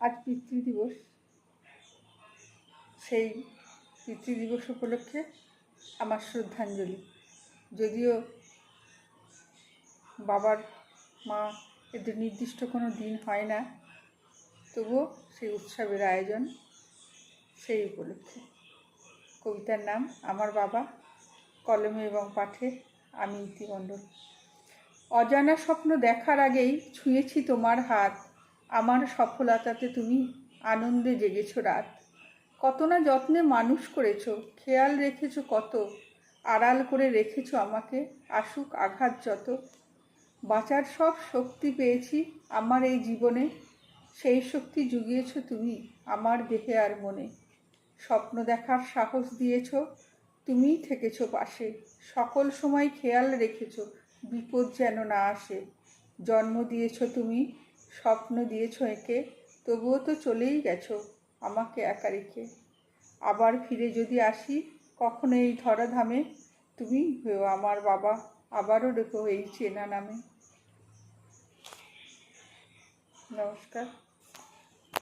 আজ পিতৃদিবস সেই পিতৃদিবস উপলক্ষে আমার শ্রদ্ধাঞ্জলি। যদিও বাবার মা এদের নির্দিষ্ট কোনো দিন হয় না, তবুও সেই উৎসবের আয়োজন সেই উপলক্ষে। কবিতার নাম, আমার বাবা কলমে এবং পাঠে আমি ইতিমণ্ডল অজানা স্বপ্ন দেখার আগেই ছুঁয়েছি তোমার হাত। আমার সফলতাতে তুমি আনন্দে জেগেছ রাত। কত না যত্নে মানুষ করেছ, খেয়াল রেখেছ কত, আড়াল করে রেখেছ আমাকে আসুক আঘাত যত। বাঁচার সব শক্তি পেয়েছি আমার এই জীবনে, সেই শক্তি জুগিয়েছ তুমি আমার দেহে আর মনে। স্বপ্ন দেখার সাহস দিয়েছ, তুমিই থেকেছো পাশে। সকল সময় খেয়াল রেখেছ, বিপদ যেন না আসে। জন্ম দিয়েছ তুমি স্বপ্ন দিয়েছ একে, তবুও তো চলেই গেছো আমাকে একা রেখে আবার ফিরে যদি আসি, কখনো এই ধরাধামে? তুমি হয়েও আমার বাবা, আবারও রেখো এই চেনা নামে। নমস্কার।